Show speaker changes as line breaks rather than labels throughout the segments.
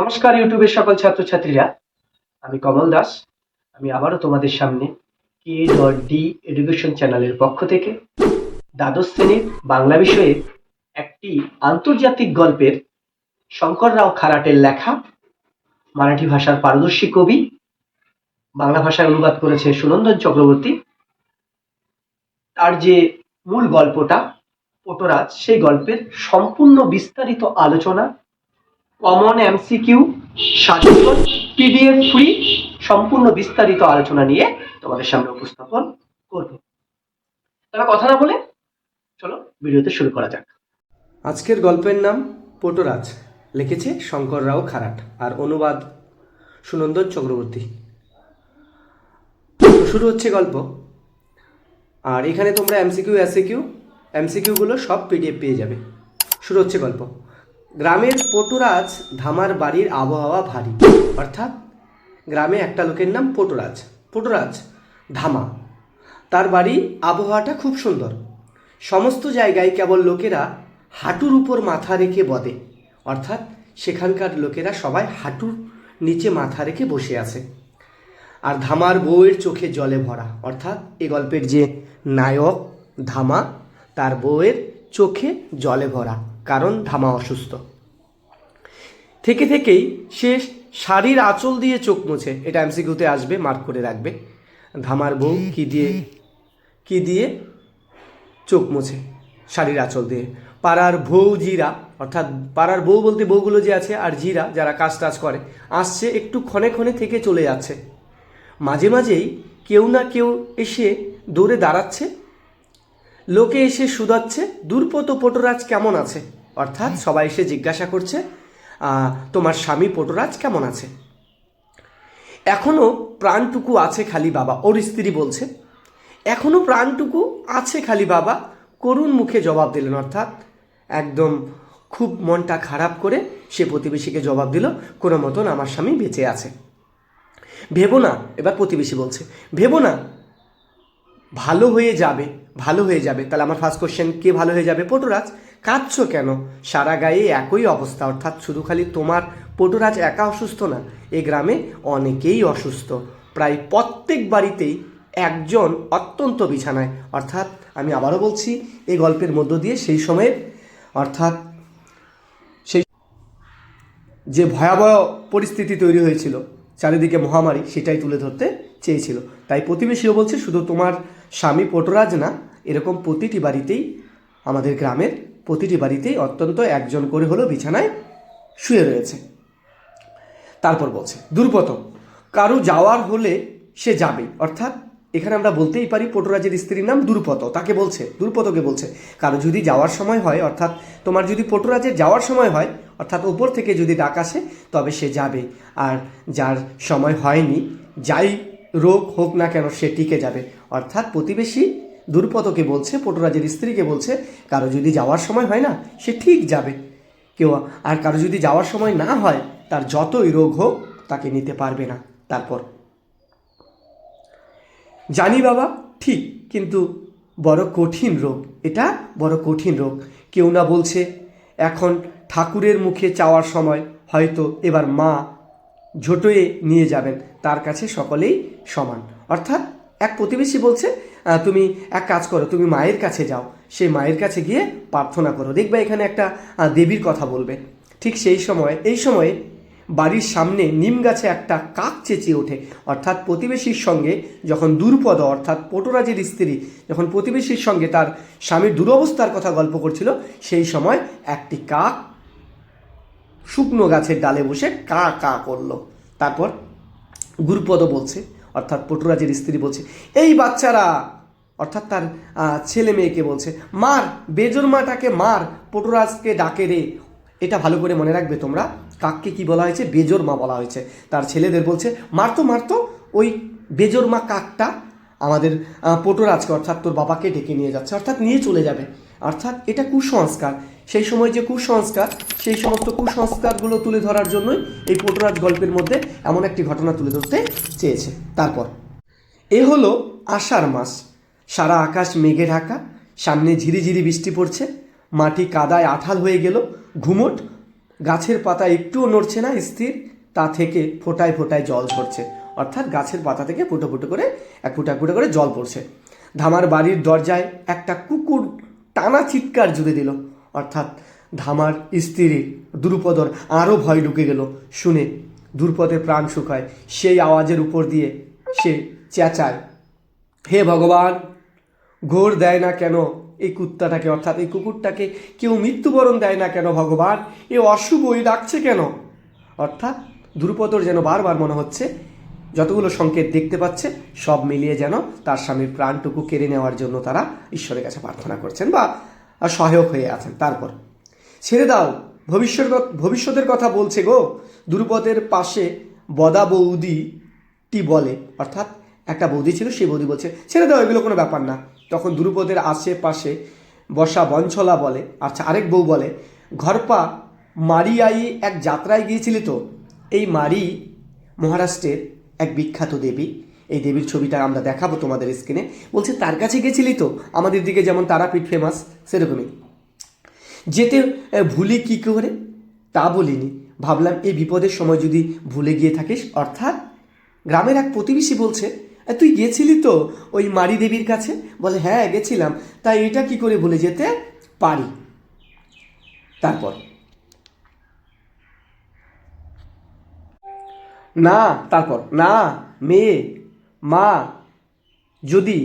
নমস্কার ইউটিউবের সকল ছাত্রছাত্রীরা। আমি কমল দাস। আমি আবারও তোমাদের সামনে কে ডট ডি এডুকেশন চ্যানেলের পক্ষ থেকে দ্বাদশ শ্রেণির বাংলা বিষয়ে একটি আন্তর্জাতিক গল্পের শঙ্কর রাও খারাটের লেখা, মারাঠি ভাষার পারদর্শী কবি, বাংলা ভাষায় অনুবাদ করেছে সুনন্দন চক্রবর্তী। তার যে মূল গল্পটা, পটরাজ, সেই গল্পের সম্পূর্ণ বিস্তারিত আলোচনা common MCQ suggestion PDF free সম্পূর্ণ বিস্তারিত আলোচনা নিয়ে তোমাদের সামনে উপস্থাপন করব। তবে কথা না বলে চলো ভিডিওতে শুরু করা যাক। আজকের গল্পের নাম পটরাজ, লিখেছে শঙ্কর রাও খারাট, আর অনুবাদ সুনন্দন চক্রবর্তী। শুরু হচ্ছে গল্প। আর এখানে তোমরা এমসিকিউ এসিকিউ এমসিকিউগুলো সব পিডিএফ পেয়ে যাবে। শুরু হচ্ছে গল্প। গ্রামের পটুরাজ ধামার বাড়ির আবহাওয়া ভারী। অর্থাৎ গ্রামে একটা লোকের নাম পটুরাজ। পটুরাজ ধামা। তার বাড়ি আবহাওয়াটা খুব সুন্দর। সমস্ত জায়গায় কেবল লোকেরা হাঁটুর উপর মাথা রেখে বদে। অর্থাৎ সেখানকার লোকেরা সবাই হাঁটুর নিচে মাথা রেখে বসে আছে। আর ধামার বউয়ের চোখে জলে ভরা। অর্থাৎ এ গল্পের যে নায়ক ধামা, তার বউয়ের চোখে জলে ভরা। কারণ ধামা অসুস্থ। থেকে থেকেই সে শাড়ির আঁচল দিয়ে চোখ মুছে। এটা এমসিকিউতে আসবে মার্ক করে রাখবে। ধামার বউ কি দিয়ে কি দিয়ে চোখ মুছে শাড়ির আঁচল দিয়ে। পাড়ার বউ জিরা অর্থাৎ পাড়ার বউ বলতে বউগুলো যে আছে আর জিরা, যারা কাজ টাজ করে, আসছে একটু ক্ষণে ক্ষণে থেকে চলে যাচ্ছে। মাঝে মাঝেই কেউ না কেউ এসে দৌড়ে দাঁড়াচ্ছে। লোকে এসে শুধাচ্ছে, দুর্পত পটরাজ কেমন আছে? অর্থাৎ সবাই এসে জিজ্ঞাসা করছে তোমার স্বামী পটরাজ কেমন আছে? এখনও প্রাণটুকু আছে খালি বাবা, ওর স্ত্রী বলছে, এখনও প্রাণটুকু আছে খালি বাবা। করুণ মুখে জবাব দিলেন, অর্থাৎ একদম খুব মনটা খারাপ করে সে প্রতিবেশীকে জবাব দিল, কোনো মতন আমার স্বামী বেঁচে আছে। ভেবো না, এবার প্রতিবেশী বলছে, ভেবো না ভালো হয়ে যাবে, ভালো হয়ে যাবে। তাহলে আমার ফার্স্ট কোশ্চেন কে ভালো হয়ে যাবে? পটুরাজ। কাঁদছো কেন? সারা গায়ে একই অবস্থা, অর্থাৎ শুধু খালি তোমার পটুরাজ একা অসুস্থ না, এ গ্রামে অনেকেই অসুস্থ। প্রায় প্রত্যেক বাড়িতেই একজন অত্যন্ত বিছানায়। অর্থাৎ আমি আবারও বলছি এই গল্পের মধ্য দিয়ে সেই সময়ের অর্থাৎ সেই যে ভয়াবহ পরিস্থিতি তৈরি হয়েছিল, চারিদিকে মহামারী, সেটাই তুলে ধরতে চেয়েছিল। তাই প্রতিবেশীও বলছে, শুধু তোমার স্বামী পটরাজ না, এরকম প্রতিটি বাড়িতেই, আমাদের গ্রামের প্রতিটি বাড়িতেই অত্যন্ত একজন করে হলো বিছানায় শুয়ে রয়েছে। তারপর বলছে দুর্পত কারও যাওয়ার হলে সে যাবে অর্থাৎ এখানে আমরা বলতেই পারি, পটরাজের স্ত্রীর নাম দুর্পত। তাকে বলছে, দুর্পতকে বলছে, কারও যদি যাওয়ার সময় হয়, অর্থাৎ তোমার যদি পটরাজের যাওয়ার সময় হয়, অর্থাৎ ওপর থেকে যদি ডাক আসে, তবে সে যাবে। আর যার সময় হয়নি, যাই রোগ হোক না কেন সে টিকে যাবে। অর্থাৎ প্রতিবেশী দুর্পতকে বলছে, পটরাজের স্ত্রীকে বলছে, কারও যদি যাওয়ার সময় হয় না, সে ঠিক যাবে। কেউ আর কারও যদি যাওয়ার সময় না হয়, তার যতই রোগ হোক, তাকে নিতে পারবে না। তারপর, জানি বাবা, ঠিক, কিন্তু বড় কঠিন রোগ। এটা বড় কঠিন রোগ। কেউ না বলছে, এখন ঠাকুরের মুখে চাওয়ার সময় হয়তো এবার মা ঝোটোয়ে নিয়ে যাবেন। তার কাছে সকলেই সমান। অর্থাৎ এক প্রতিবেশী বলছে তুমি এক কাজ করো, তুমি মায়ের কাছে যাও। সেই মায়ের কাছে গিয়ে প্রার্থনা করো। দেখবে এখানে একটা দেবীর কথা বলবে। ঠিক সেই সময়, এই সময়ে বাড়ির সামনে নিম গাছে একটা কাক চেঁচিয়ে ওঠে। অর্থাৎ প্রতিবেশীর সঙ্গে যখন দুর্পদ, অর্থাৎ পটরাজের স্ত্রী যখন প্রতিবেশীর সঙ্গে তার স্বামীর দুরবস্থার কথা গল্প করছিল, সেই সময় একটি কাক শুকনো গাছের ডালে বসে কা কা করল। তারপর গুরুপদ বলছে, অর্থাৎ পটুরাজের স্ত্রী বলছে, এই বাচ্চারা, অর্থাৎ তার ছেলে মেয়েকে বলছে, মার, বেজর মাটাকে মার, পটুরাজকে ডাকে রে। এটা ভালো করে মনে রাখবে তোমরা, কাককে কি বলা হয়েছে? বেজর মা বলা হয়েছে। তার ছেলেদের বলছে মারতো মারতো ওই বেজর মা কাকটা আমাদের পটুরাজকে, অর্থাৎ তোর বাবাকে ডেকে নিয়ে যাচ্ছে, অর্থাৎ নিয়ে চলে যাবে। অর্থাৎ এটা কুসংস্কার। সেই সময় যে কুসংস্কার, সেই সমস্ত কুসংস্কারগুলো তুলে ধরার জন্যই এই পটুরাজ গল্পের মধ্যে এমন একটি ঘটনা তুলে ধরতে চেয়েছে। তারপর, এ হলো আষাঢ় মাস। সারা আকাশ মেঘে ঢাকা, সামনে ঝিরিঝিরি বৃষ্টি পড়ছে, মাটি কাদায় আঠাল হয়ে গেল, ঘুমট,
গাছের পাতা একটুও নড়ছে না, স্থির, তা থেকে ফোটায় ফোটায় জল ঝরছে। অর্থাৎ গাছের পাতা থেকে ফুটো ফুটো করে এক ফুটা ফুটো করে জল পড়ছে। ধামার বাড়ির দরজায় একটা কুকুর টানা চিৎকার জুড়ে দিল। অর্থাৎ ধামার স্ত্রীর দ্রুপদর আরও ভয় ঢুকে গেল। শুনে দ্রুপদের প্রাণ শুকায়। সেই আওয়াজের উপর দিয়ে সে চেঁচায়, হে ভগবান, ঘোর দেয় না কেন এই কুত্তাটাকে? অর্থাৎ এই কুকুরটাকে কেউ মৃত্যুবরণ দেয় না কেন ভগবান? এ অশুভই ডাকছে কেন? অর্থাৎ দ্রুপদর যেন বারবার মনে হচ্ছে যতগুলো সংকেত দেখতে পাচ্ছে, সব মিলিয়ে যেন তার স্বামীর প্রাণটুকু কেড়ে নেওয়ার জন্য তারা ঈশ্বরের কাছে প্রার্থনা করছেন বা সহায়ক হয়ে আছেন। তারপর, ছেড়ে দাও ভবিষ্যৎ ভবিষ্যতের কথা বলছে গো। দ্রুপদের পাশে বদা বৌদিটি বলে, অর্থাৎ একটা বৌদি ছিল, সেই বৌদি বলছে, ছেড়ে দাও, এগুলো কোনো ব্যাপার না। তখন দ্রুপদের আশেপাশে বসা বঞ্চলা বলে আচ্ছা আরেক বউ বলে, ঘরপা, মারিয়াই এক যাত্রায় গিয়েছিলি তো? এই মারি মহারাষ্ট্রের এক বিখ্যাত দেবী। এই দেবীর ছবিটা আমরা দেখাবো তোমাদের স্ক্রিনে। বলছে তার কাছে গেছিলি তো? আমাদের দিকে যেমন তারাপীঠ ফেমাস সেরকমই। যেতে ভুলি কি করে? তা বলিনি। ভাবলাম এই বিপদের সময় যদি ভুলে গিয়ে থাকিস অর্থাৎ গ্রামের এক প্রতিবেশী বলছে "এ, তুই গেছিলি তো ওই মারি দেবীর কাছে? বলে হ্যাঁ গেছিলাম। তাই এটা কি করে ভুলে যেতে পারি? তারপর না তারপর না, মেয়ে, মা, যদি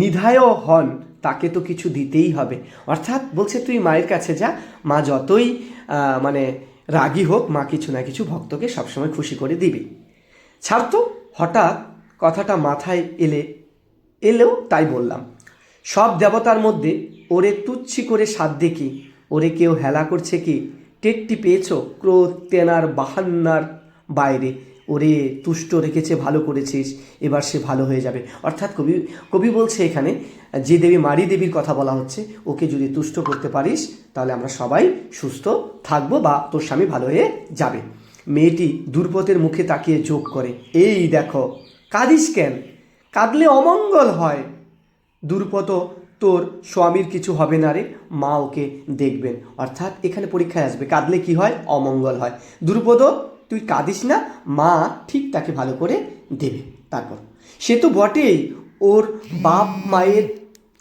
নিধায়ও হন, তাকে তো কিছু দিতেই হবে। অর্থাৎ বলছে তুই মায়ের কাছে যা, মা যতই মানে রাগী হোক, মা কিছু না কিছু ভক্তকে সবসময় খুশি করে দিবে। ছাড় তো, হঠাৎ কথাটা মাথায় এলে, এলেও তাই বললাম। সব দেবতার মধ্যে ওরে তুচ্ছি করে সাধ্যে দেখি ওরে কেউ হেলা করছে কি? টেকটি পেয়েছ ক্রোধ, তেনার বাহান্নার বাইরে। ওরে, তুষ্ট রেখেছে, ভালো করেছিস, এবার সে ভালো হয়ে যাবে। অর্থাৎ কবি কবি বলছে এখানে, যে দেবী মারি দেবীর কথা বলা হচ্ছে, ওকে যদি তুষ্ট করতে পারিস, তাহলে আমরা সবাই সুস্থ থাকব বা তোর স্বামী ভালো হয়ে যাবে। মেয়েটি দুর্পতের মুখে তাকিয়ে যোগ করে, এই দেখো, কাঁদিস কেন? কাঁদলে অমঙ্গল হয়। দুর্পত তোর স্বামীর কিছু হবে না রে, মা ওকে দেখবেন। অর্থাৎ এখানে পরীক্ষায় আসবে, কাঁদলে কি হয়? অমঙ্গল হয়। দুর্পদ তুই কাঁদিস না, মা ঠিক তাকে ভালো করে দেবে। তারপর, সে তো বটেই ওর বাপ মায়ের,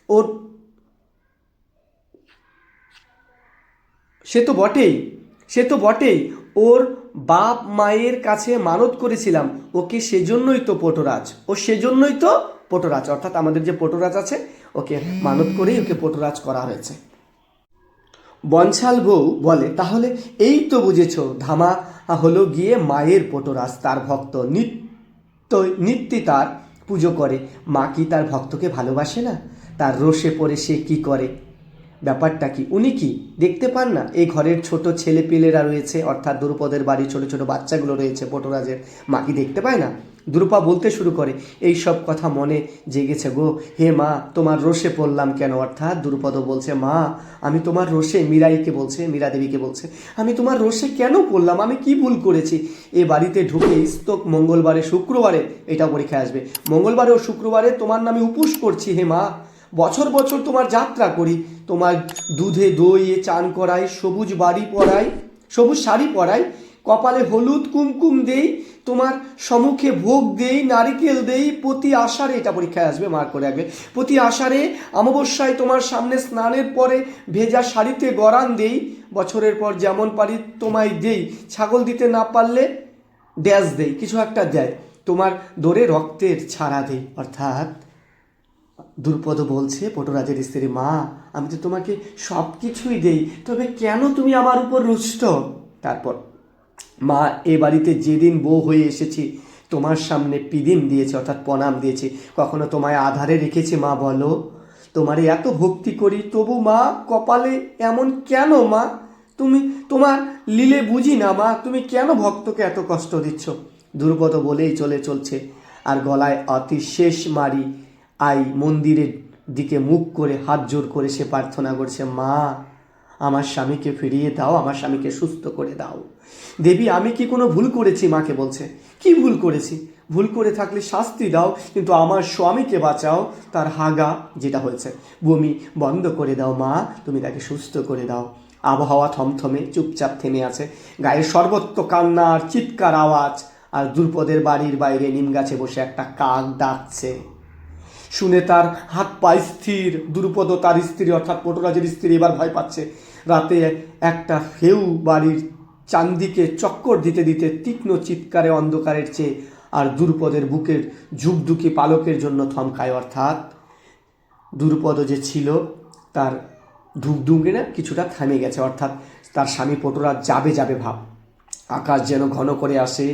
ওর সে তো বটেই, সে তো বটেই ওর বাপ মায়ের কাছে মানত করেছিলাম, ওকে সেজন্যই তো পটরাজ, ও সেজন্যই তো পটরাজ, অর্থাৎ আমাদের যে পটরাজ আছে, ওকে মানত করেই ওকে পটরাজ করা হয়েছে। বনশাল বউ বলে, তাহলে এই তো বুঝেছ, ধামা হলো গিয়ে মায়ের পটরাজ, তার ভক্ত। নিত্য নিত্যি তার পুজো করে। মা কি তার ভক্তকে ভালোবাসে না? তার রোষে পড়ে সে কি করে? ব্যাপারটা কি? উনি কি? দেখতে পান না? এই ঘরের ছোট ছেলে পেলেরা রয়েছে, অর্থাৎ দ্রুপদের বাড়ি ছোট ছোট বাচ্চাগুলো রয়েছে, পটরাজের মা কি দেখতে পায় না? দ্রুপা বলতে শুরু করে, এই সব কথা মনে জেগেছে গো। হে মা, তোমার রোষে পড়লাম কেন? অর্থাৎ দ্রুপদ বলছে, মা, আমি তোমার রোষে, মীরাইকে বলছে মীরা দেবীকে বলছে, আমি তোমার রোষে কেন পড়লাম? আমি কি ভুল করেছি? এ বাড়িতে ঢুকে স্তক মঙ্গলবারে শুক্রবারে এটা পরীক্ষায় আসবে। মঙ্গলবারে ও শুক্রবারে তোমার নামে উপোস করছি, হে মা। বছর বছর তোমার যাত্রা করি। তোমার দুধে দইয়ে চান করাই, সবুজ বাড়ি পরাই, সবুজ শাড়ি পরাই, কপালে হলুদ কুমকুম দেই, তোমার সম্মুখে ভোগ দেই, নারিকেল দেই, প্রতি আষাঢ়ে এটা পরীক্ষায় আসবে মার করে রাখবে। প্রতি আষাঢ়ে অমাবস্যায় তোমার সামনে স্নানের পরে ভেজা শাড়িতে গরান দেই, বছরের পর যেমন পারি তোমায় দেই। ছাগল দিতে না পারলে ড্যাশ দেই, কিছু একটা দেয়। তোমার দোরে রক্তের ছাড়া দেই, অর্থাৎ দুর্পদ বলছে, পটরাজের স্ত্রী, মা, আমি তো তোমাকে সব কিছুই দেই, তবে কেন তুমি আমার উপর রুষ্ট? তারপর, মা, এ বাড়িতে যেদিন বউ হয়ে এসেছি, তোমার সামনে পিদিম দিয়েছে, অর্থাৎ প্রণাম দিয়েছে। কখনো তোমায় আধারে রেখেছে, মা, বলো? তোমারে এত ভক্তি করি, তবু মা, কপালে এমন কেন, মা? তুমি, তোমার লীলে বুঝি না, মা, তুমি কেন ভক্তকে এত কষ্ট দিচ্ছ? দুর্পদ বলেই চলে চলছে, আর গলায় অতি শেষ মারি আই মন্দিরের দিকে মুখ করে, হাত জোর করে সে প্রার্থনা করছে, মা, আমার স্বামীকে ফিরিয়ে দাও, আমার স্বামীকে সুস্থ করে দাও। দেবী, আমি কি কোনো ভুল করেছি? মাকে বলছে, কি ভুল করেছি? ভুল করে থাকলে শাস্তি দাও, কিন্তু আমার স্বামীকে বাঁচাও। তার হাগা যেটা হয়েছে, বমি বন্ধ করে দাও, মা, তুমি তাকে সুস্থ করে দাও। আবহাওয়া থমথমে চুপচাপ থেমে আছে, গায়ের সর্বত্র কান্নার চিৎকার আওয়াজ, আর দ্রুপদের বাড়ির বাইরে নিম গাছে বসে একটা কাক ডাকছে। শুনে তার হাত পা স্থির, দ্রুপদ তার স্ত্রী অর্থাৎ পটুরাজের স্ত্রী এবার ভয় পাচ্ছে। রাতে একটা ফেউ বাড়ির চান্দিকে চক্কর দিতে দিতে তীক্ষ্ণ চিৎকারে অন্ধকারের চেয়ে আর দ্রুপদের বুকের ঝুকঝুকি পালকের জন্য থমকায়। অর্থাৎ দুর্পদ যে ছিল, তার ঢুকঢুকে না কিছুটা থামে গেছে। অর্থাৎ তার স্বামী পটুরা যাবে যাবে ভাব। আকাশ যেন ঘন করে আসে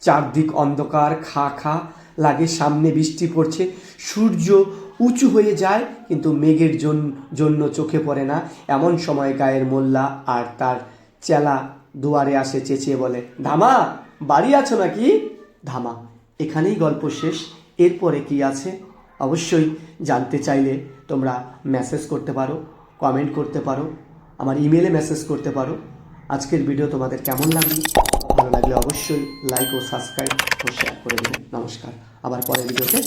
চারদিক অন্ধকার, খা খা লাগে, সামনে বৃষ্টি পড়ছে। সূর্য উঁচু হয়ে যায়, কিন্তু মেঘের জন- জন্য চোখে পড়ে না। এমন সময় গায়ের মোল্লা আর তার চেলা দুয়ারে আসে, চেঁচিয়ে বলে, ধামা, বাড়ি আছো নাকি? ধামা, এখানেই গল্প শেষ। এরপরে কি আছে? অবশ্যই, জানতে চাইলে তোমরা মেসেজ করতে পারো কমেন্ট করতে পারো, আমার ইমেলে মেসেজ করতে পারো। আজকের ভিডিও তোমাদের কেমন লাগল? ভালো লাগলে অবশ্যই লাইক ও সাবস্ক্রাইব ও শেয়ার করে দেবে। নমস্কার। আবার পরের ভিডিওতে